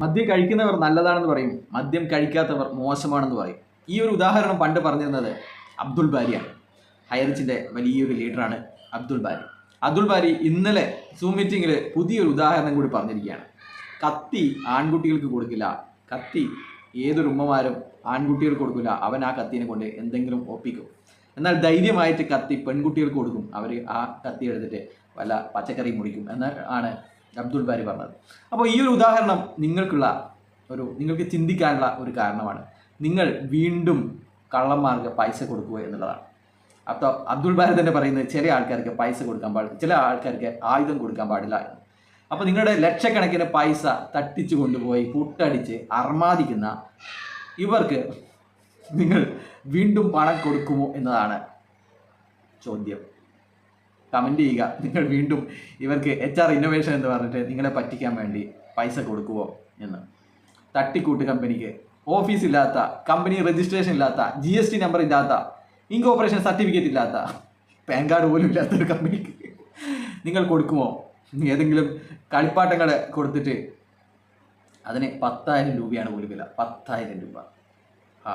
മദ്യം കഴിക്കുന്നവർ നല്ലതാണെന്ന് പറയും. മദ്യം കഴിക്കാത്തവർ മോശമാണെന്ന് പറയും. ഈ ഒരു ഉദാഹരണം പണ്ട് പറഞ്ഞിരുന്നത് അബ്ദുൾ ബാരിയാണ് ഹയറിച്ചിന്റെ വലിയൊരു ലീഡറാണ് അബ്ദുൾ ബാരി. അബ്ദുൾ ബാരി ഇന്നലെ സൂം മീറ്റിങ്ങിൽ പുതിയൊരു ഉദാഹരണം കൂടി പറഞ്ഞിരിക്കുകയാണ്. കത്തി ആൺകുട്ടികൾക്ക് കൊടുക്കില്ല. കത്തി ഏതൊരു ഉമ്മമാരും ആൺകുട്ടികൾക്ക് കൊടുക്കില്ല. അവൻ ആ കത്തിനെ കൊണ്ട് എന്തെങ്കിലും ഒപ്പിക്കും. എന്നാൽ ധൈര്യമായിട്ട് കത്തി പെൺകുട്ടികൾക്ക് കൊടുക്കും. അവർ ആ കത്തി എടുത്തിട്ട് വല്ല പച്ചക്കറി മുറിക്കും. എന്നാൽ ആണ് അബ്ദുൾ ബാരി പറഞ്ഞത്. അപ്പോൾ ഈ ഒരു ഉദാഹരണം നിങ്ങൾക്കുള്ള ഒരു നിങ്ങൾക്ക് ചിന്തിക്കാനുള്ള ഒരു കാരണമാണ്. നിങ്ങൾ വീണ്ടും കള്ളന്മാർക്ക് പൈസ കൊടുക്കുക എന്നുള്ളതാണ്. അപ്പോൾ അബ്ദുൾ ബാരി തന്നെ പറയുന്നത് ചില ആൾക്കാർക്ക് പൈസ കൊടുക്കാൻ പാടില്ല ചില ആൾക്കാർക്ക് ആയുധം കൊടുക്കാൻ പാടില്ല എന്ന്. അപ്പോൾ നിങ്ങളുടെ ലക്ഷക്കണക്കിന് പൈസ തട്ടിച്ചു കൊണ്ടുപോയി കൂട്ടടിച്ച് അർമാദിക്കുന്ന ഇവർക്ക് നിങ്ങൾ വീണ്ടും പണം കൊടുക്കുമോ എന്നതാണ് ചോദ്യം. കമന്റ് ചെയ്യുക. നിങ്ങൾ വീണ്ടും ഇവർക്ക് എച്ച് ആർ ഇന്നോവേഷൻ എന്ന് പറഞ്ഞിട്ട് നിങ്ങളെ പറ്റിക്കാൻ വേണ്ടി പൈസ കൊടുക്കുമോ എന്ന്. തട്ടിക്കൂട്ട് കമ്പനിക്ക് ഓഫീസ് ഇല്ലാത്ത കമ്പനി രജിസ്ട്രേഷൻ ഇല്ലാത്ത ജി എസ് ടി നമ്പർ ഇല്ലാത്ത ഇൻകോപ്പറേഷൻ സർട്ടിഫിക്കറ്റ് ഇല്ലാത്ത പാൻ കാർഡ് പോലും ഇല്ലാത്ത ഒരു കമ്പനിക്ക് നിങ്ങൾ കൊടുക്കുമോ ഏതെങ്കിലും കളിപ്പാട്ടങ്ങൾ കൊടുത്തിട്ട് അതിന് പത്തായിരം രൂപയാണ് പോലും വില. പത്തായിരം രൂപ. ആ